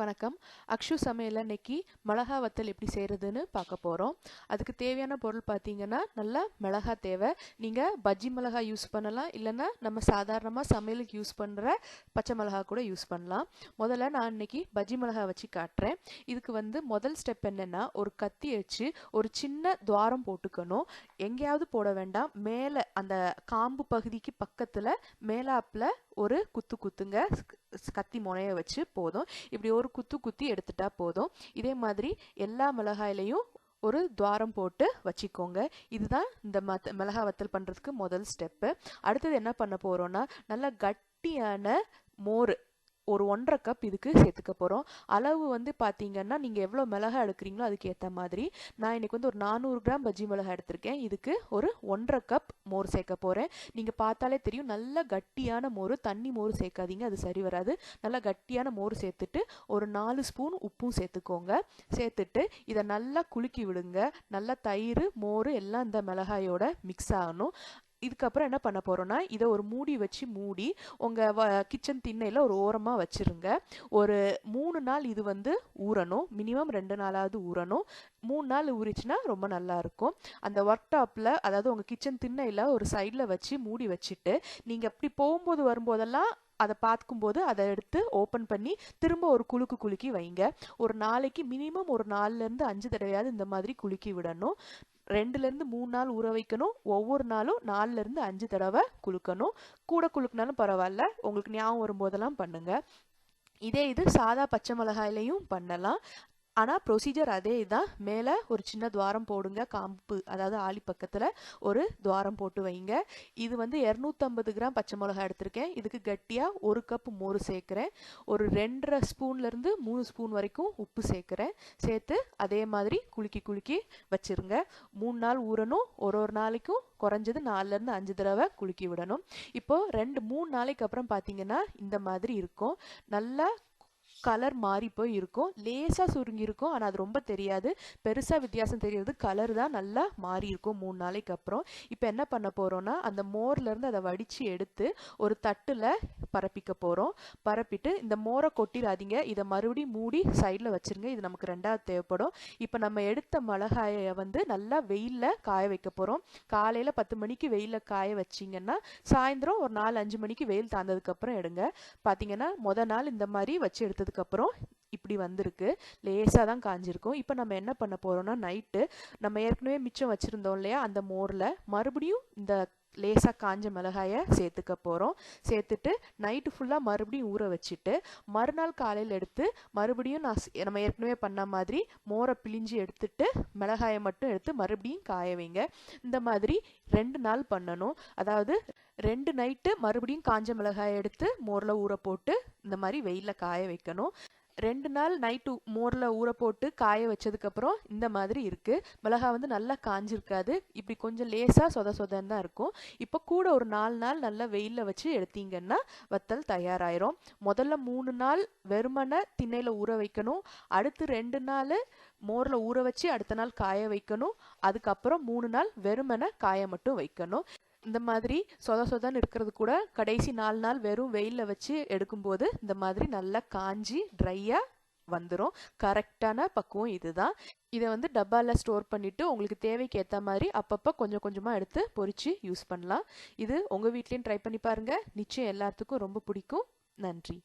வணக்கம். அக்ஷு சமையலில் இன்னைக்கு மிளகா வத்தல் எப்படி செய்கிறதுன்னு பார்க்க போகிறோம் அதுக்கு தேவையான பொருள் பார்த்தீங்கன்னா நல்லா மிளகா தேவை. நீங்கள் பஜ்ஜி மிளகா யூஸ் பண்ணலாம். இல்லைன்னா நம்ம சாதாரணமாக சமையலுக்கு யூஸ் பண்ணுற பச்சை மிளகா கூட யூஸ் பண்ணலாம். முதல்ல நான் இன்னைக்கு பஜ்ஜி மிளகா வச்சு காட்டுறேன். இதுக்கு வந்து முதல் ஸ்டெப் என்னென்னா ஒரு கத்தி வச்சு ஒரு சின்ன துவாரம் போட்டுக்கணும். எங்கேயாவது போட வேண்டாம். மேலே அந்த காம்பு பகுதிக்கு பக்கத்தில் மேலாப்பில் ஒரு குத்து குத்துங்க கத்தி முனைய வச்சு போதும். இப்படி ஒரு குத்து குத்தி எடுத்துட்டா போதும். இதே மாதிரி எல்லா மிளகாயிலையும் ஒரு துவாரம் போட்டு வச்சுக்கோங்க. இதுதான் இந்த மத்த மிளகா வத்தல் பண்ணுறதுக்கு முதல் ஸ்டெப்பு அடுத்தது என்ன பண்ண போகிறோன்னா நல்லா கட்டியான மோர் ஒரு ஒன்றரை கப் இதுக்கு சேர்த்துக்க போகிறோம் அளவு வந்து பார்த்தீங்கன்னா நீங்கள் எவ்வளோ மிளகா எடுக்கிறீங்களோ அதுக்கு ஏற்ற மாதிரி நான் இன்னைக்கு வந்து ஒரு நானூறு கிராம் பஜ்ஜி மிளகா எடுத்திருக்கேன். இதுக்கு ஒரு ஒன்றரை கப் மோர் சேர்க்க போகிறேன் நீங்கள் பார்த்தாலே தெரியும் நல்ல கட்டியான மோர் தண்ணி மோர் சேர்க்காதீங்க அது சரி வராது. நல்லா கட்டியான மோர் சேர்த்துட்டு ஒரு நாலு ஸ்பூன் உப்பும் சேர்த்துக்கோங்க. சேர்த்துட்டு இதை நல்லா குலுக்கி விடுங்க. நல்லா தயிர் மோர் எல்லாம் இந்த மிளகாயோட மிக்ஸ் ஆகணும். இதுக்கப்புறம் என்ன பண்ண போகிறோன்னா இதை ஒரு மூடி வச்சு மூடி உங்கள் வ கிச்சன் திண்ணையில் ஒரு ஓரமாக வச்சுருங்க. ஒரு மூணு நாள் இது வந்து ஊறணும். மினிமம் ரெண்டு நாளாவது ஊறணும். மூணு நாள் ஊறிச்சுன்னா ரொம்ப நல்லா இருக்கும். அந்த ஒர்க் டாப்பில் அதாவது உங்கள் கிச்சன் திண்ணையில் ஒரு சைடில் வச்சு மூடி வச்சுட்டு நீங்கள் அப்படி போகும்போது வரும்போதெல்லாம் அதை பார்க்கும்போது அதை எடுத்து ஓப்பன் பண்ணி திரும்ப ஒரு குலுக்கு குலுக்கி வைங்க. ஒரு நாளைக்கு மினிமம் ஒரு நாலுலேருந்து அஞ்சு தடவையாவது இந்த மாதிரி குலுக்கி விடணும். ரெண்டுலேருந்து மூணு நாள் ஊற வைக்கணும். ஒவ்வொரு நாளும் நாலுலேருந்து அஞ்சு தடவை குலுக்கணும். கூட குலுக்குனாலும் பரவாயில்ல. உங்களுக்கு ஞாபகம் வரும்போதெல்லாம் பண்ணுங்கள் இதே இது சாதா பச்சை மிளகாயிலையும் பண்ணலாம். ஆனால் ப்ரொசீஜர் அதே தான் மேலே ஒரு சின்ன துவாரம் போடுங்க. காம்பு அதாவது ஆலி பக்கத்தில் ஒரு துவாரம் போட்டு வைங்க. இது வந்து இரநூத்தம்பது கிராம் பச்சை மிளகா எடுத்திருக்கேன். இதுக்கு கட்டியாக ஒரு கப் மோர் சேர்க்குறேன். ஒரு ரெண்டரை ஸ்பூன்லேருந்து மூணு ஸ்பூன் வரைக்கும் உப்பு சேர்க்குறேன். சேர்த்து அதே மாதிரி குலுக்கி குலுக்கி வச்சுருங்க. மூணு நாள் ஊறணும். ஒரு ஒரு நாளைக்கும் குறைஞ்சது நாலுலேருந்து அஞ்சு தடவை குலுக்கி விடணும். இப்போது ரெண்டு மூணு நாளைக்கு அப்புறம் பார்த்தீங்கன்னா இந்த மாதிரி இருக்கும். நல்லா கலர் மாறி போய் இருக்கும். லேசாக சுருங்கியிருக்கும். ஆனால் அது ரொம்ப தெரியாது. பெருசாக வித்தியாசம் தெரியாது. கலர் தான் நல்லா மாறி இருக்கும் மூணு நாளைக்கு அப்புறம். இப்போ என்ன பண்ண போகிறோம்னா அந்த மோர்லேருந்து அதை வடித்து எடுத்து ஒரு தட்டில் பரப்பிக்க போகிறோம் பரப்பிட்டு இந்த மோரை கொட்டிடாதீங்க. இதை மறுபடியும் மூடி சைடில் வச்சிருங்க. இது நமக்கு ரெண்டாவது தேவைப்படும். இப்போ நம்ம எடுத்த மிளகாயை வந்து நல்லா வெயிலில் காய வைக்க போகிறோம் காலையில் பத்து மணிக்கு வெயிலில் காய வச்சிங்கன்னா சாயந்தரம் ஒரு நாலு அஞ்சு மணிக்கு வெயில் தாழ்ந்ததுக்கப்புறம் எடுங்க. பார்த்தீங்கன்னா மொதல் நாள் இந்த மாதிரி வச்சு அதுக்கப்புறம் இப்படி வந்திருக்கு. லேசாக தான் காஞ்சிருக்கும். இப்போ நம்ம என்ன பண்ண போகிறோம்னா நைட்டு நம்ம ஏற்கனவே மிச்சம் வச்சுருந்தோம் இல்லையா அந்த மோரில் மறுபடியும் இந்த லேசாக காஞ்ச மிளகாயை சேர்த்துக்க போகிறோம் சேர்த்துட்டு நைட்டு ஃபுல்லாக மறுபடியும் ஊற வச்சுட்டு மறுநாள் காலையில் எடுத்து மறுபடியும் நான் நம்ம ஏற்கனவே பண்ண மாதிரி மோரை பிழிஞ்சு எடுத்துட்டு மிளகாயை மட்டும் எடுத்து மறுபடியும் காய வைங்க. இந்த மாதிரி ரெண்டு நாள் பண்ணணும். அதாவது ரெண்டு நைட்டு மறுபடியும் காஞ்ச மிளகாயை எடுத்து மோரில் ஊற போட்டு இந்த மாதிரி வெயிலில் காய வைக்கணும். ரெண்டு நாள் நைட்டு மோரில் ஊற போட்டு காய வச்சதுக்கப்புறம் இந்த மாதிரி இருக்குது மிளகாய் வந்து நல்லா காஞ்சிருக்காது. இப்படி கொஞ்சம் லேசாக சொத சொதன்னு தான் இருக்கும். இப்போ கூட ஒரு நாலு நாள் நல்லா வெயிலில் வச்சு எடுத்தீங்கன்னா வத்தல் தயாராயிரும். முதல்ல மூணு நாள் வெறுமனை திண்ணையில் ஊற வைக்கணும். அடுத்து ரெண்டு நாள் மோரில் ஊற வச்சு அடுத்த நாள் காய வைக்கணும். அதுக்கப்புறம் மூணு நாள் வெறுமனை காய மட்டும் வைக்கணும். இந்த மாதிரி சொத சொதன்னு இருக்கிறது கூட கடைசி நாலு நாள் வெறும் வெயிலில் வச்சு எடுக்கும்போது இந்த மாதிரி நல்லா காஞ்சி ட்ரையாக வந்துடும் கரெக்டான பக்குவம் இதுதான். இதை வந்து டப்பாவில் ஸ்டோர் பண்ணிவிட்டு உங்களுக்கு தேவைக்கு ஏற்ற மாதிரி அப்பப்போ கொஞ்சம் கொஞ்சமாக எடுத்து பொறிச்சு யூஸ் பண்ணலாம். இது உங்கள் வீட்லேயும் ட்ரை பண்ணி பாருங்கள் நிச்சயம் எல்லாத்துக்கும் ரொம்ப பிடிக்கும். நன்றி.